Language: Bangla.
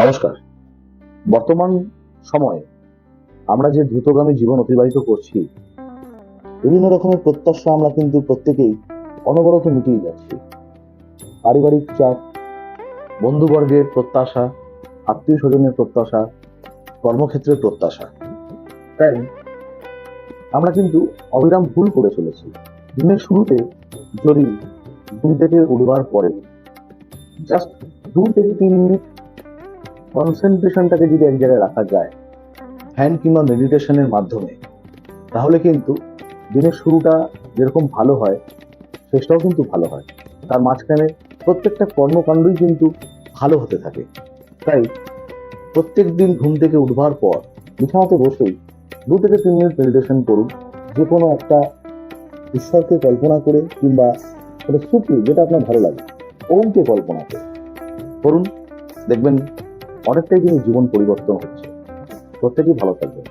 নমস্কার। বর্তমান সময়ে আমরা যে দ্রুতগামী জীবন অতিবাহিত করছি, বিভিন্ন রকমের প্রত্যাশা আমরা কিন্তু প্রত্যেকেই অনবরত মিটিয়ে যাচ্ছি। পারিবারিক চাপ, বন্ধুবর্গের প্রত্যাশা আত্মীয় স্বজনের প্রত্যাশা, কর্মক্ষেত্রের প্রত্যাশা। তাই আমরা কিন্তু অবিরাম ভুল করে চলেছি। দিনের শুরুতে যদি ঘুম থেকে উঠবার পরে জাস্ট দু থেকে তিন মিনিট কনসেন্ট্রেশনটাকে যদি এক জায়গায় রাখা যায় ধ্যান কিংবা মেডিটেশনের মাধ্যমে, তাহলে কিন্তু দিনের শুরুটা যেরকম ভালো হয়, শেষটাও কিন্তু ভালো হয়। তার মাঝখানে প্রত্যেকটা কর্মকাণ্ডই কিন্তু ভালো হতে থাকে। তাই প্রত্যেক দিন ঘুম থেকে উঠবার পর বিছানাতে বসেই দু থেকে তিন মিনিট মেডিটেশন করুন। যে কোনো একটা ঈশ্বরকে কল্পনা করে কিংবা সেটা সুপ্রি যেটা আপনার ভালো লাগে, ওমকে কল্পনা করে। করুন, দেখবেন অনেকটাই কিন্তু জীবন পরিবর্তন হচ্ছে। প্রত্যেকেই ভালো থাকবেন।